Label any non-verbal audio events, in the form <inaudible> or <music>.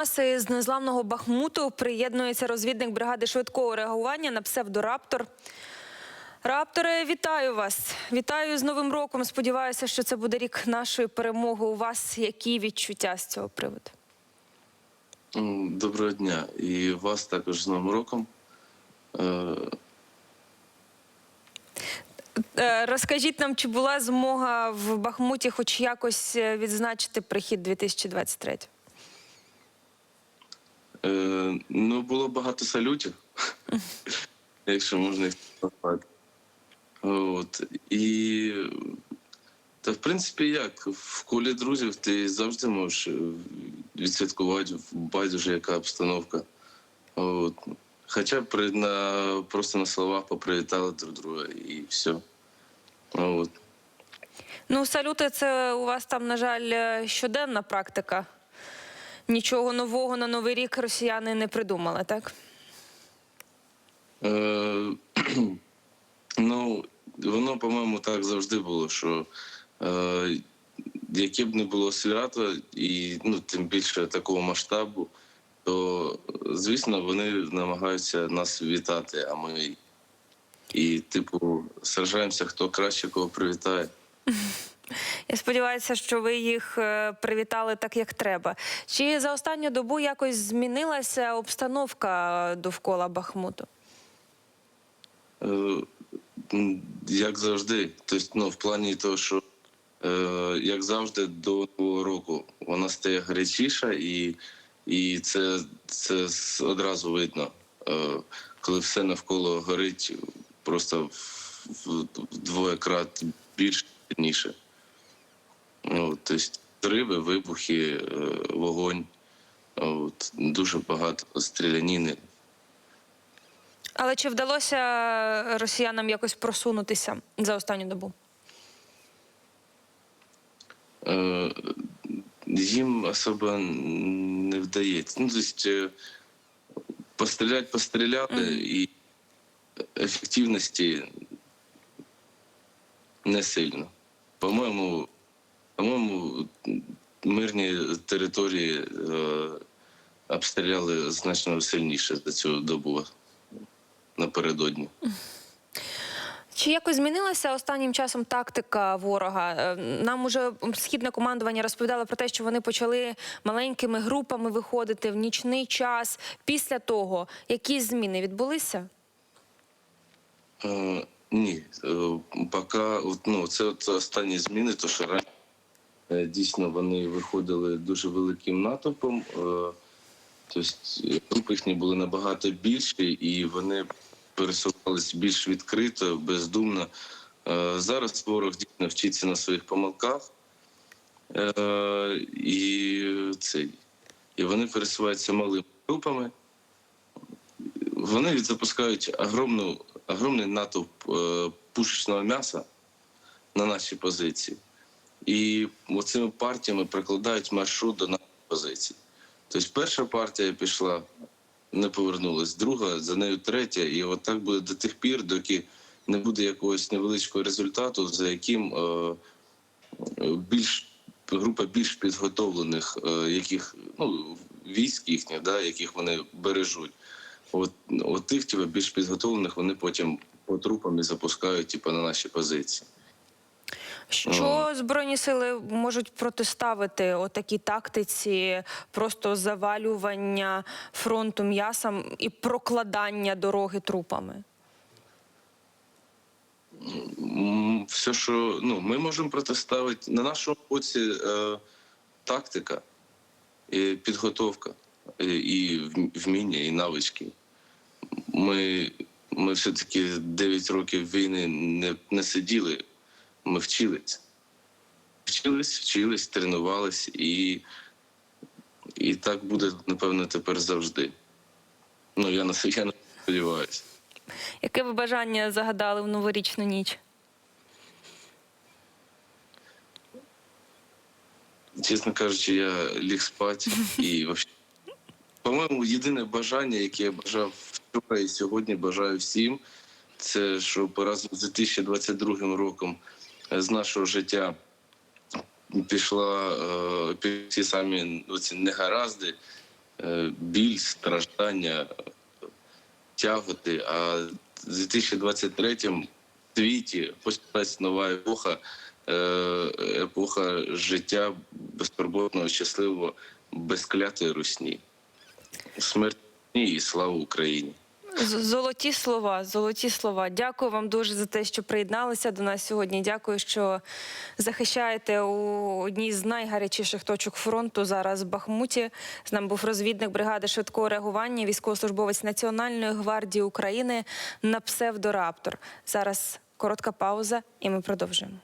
нас із незламного Бахмуту приєднується розвідник бригади швидкого реагування на псевдораптор. Рапторе, вітаю вас! Вітаю з Новим роком. Сподіваюся, що це буде рік нашої перемоги. У вас які відчуття з цього приводу? Доброго дня. І вас також з Новим роком. Е, Е, Розкажіть нам, чи була змога в Бахмуті хоч якось е, відзначити прихід 2023? Е, Ну, було багато салютів, <laughs> якщо можна їх назвати. От. І, та, в принципі, як в колі друзів ти завжди можеш е, відсвяткувати байдуже, яка обстановка. От. Хоча б на, просто на словах попривітали друг друга і все. От. Ну, салюти, це у вас там, на жаль, е, щоденна практика. Нічого нового на новий рік росіяни не придумали, так? Е, <clears throat> ну, воно, по-моєму, так завжди було, що е, яке б не було свято, і ну, тим більше такого масштабу, то, звісно, вони намагаються нас вітати, а ми і, типу, сражаємося, хто краще кого привітає. <laughs> Я сподіваюся, що ви їх е, привітали так, як треба. Чи за останню добу якось змінилася обстановка довкола Бахмуту? Е, Як завжди, тобто, ну, в плані того, що е, як завжди до нового року вона стає гарячіша, і, і це, це одразу видно, коли все навколо горить просто вдвоє крат більше сильніше. Ну, тобто, зриви, вибухи, е, вогонь, от, дуже багато стріляніни. Але чи вдалося росіянам якось просунутися за останню добу? Е, їм особо не вдається. Ну, тобто, е, постріляти постріляли і ефективності не сильно. По-моєму, по-моєму, мирні території е, обстріляли значно сильніше за цю добу напередодні. Чи якось змінилася останнім часом тактика ворога? Е, Нам уже східне командування розповідало про те, що вони почали маленькими групами виходити в нічний час. Після того якісь зміни відбулися? Е, ні, е, поки ну, це от останні зміни, то що раніше дійсно вони виходили дуже великим натовпом. Е, тобто групи їхні були набагато більші, і вони пересувалися більш відкрито, бездумно. Е, зараз ворог дійсно вчиться на своїх помилках. Е, і, цей, і вони пересуваються малими групами вони запускають огромну, огромний натовп е, пушечного м'яса на наші позиції. І оцими партіями прикладають маршрут до наших позицій. Тобто перша партія пішла, не повернулась, друга, за нею третя, і от так буде до тих пір, доки не буде якогось невеличкого результату, за яким е, більш група більш підготовлених, е, яких ну військ їхніх, да, яких вони бережуть. От, от тих, типу, більш підготовлених, вони потім по трупам і запускають типу, на наші позиції. Що збройні сили можуть протиставити отакій тактиці просто завалювання фронту м'ясом і прокладання дороги трупами? Все, що ну, ми можемо протиставити на нашому боці е, тактика, і підготовка, і, вміння, і навички. Ми, ми все-таки 9 років війни не, не сиділи, ми вчились. Вчились, вчились, тренувались, і, і так буде, напевно, тепер завжди. Ну, я на це я сподіваюся. Яке ви бажання загадали в новорічну ніч? Чесно кажучи, я ліг спати і <laughs> по-моєму, єдине бажання, яке я бажав вчора і сьогодні бажаю всім, це щоб разом з 2022 роком з нашого життя пішла е, всі самі оці негаразди, е, біль, страждання, тяготи. А в 2023 світі почалась нова епоха, е, епоха життя безтурботного, щасливого, без клятої русні. Смерть і слава Україні! Золоті слова, золоті слова. Дякую вам дуже за те, що приєдналися до нас сьогодні. Дякую, що захищаєте у одній з найгарячіших точок фронту зараз в Бахмуті. З нами був розвідник бригади швидкого реагування, військовослужбовець Національної гвардії України на псевдораптор. Зараз коротка пауза, і ми продовжуємо.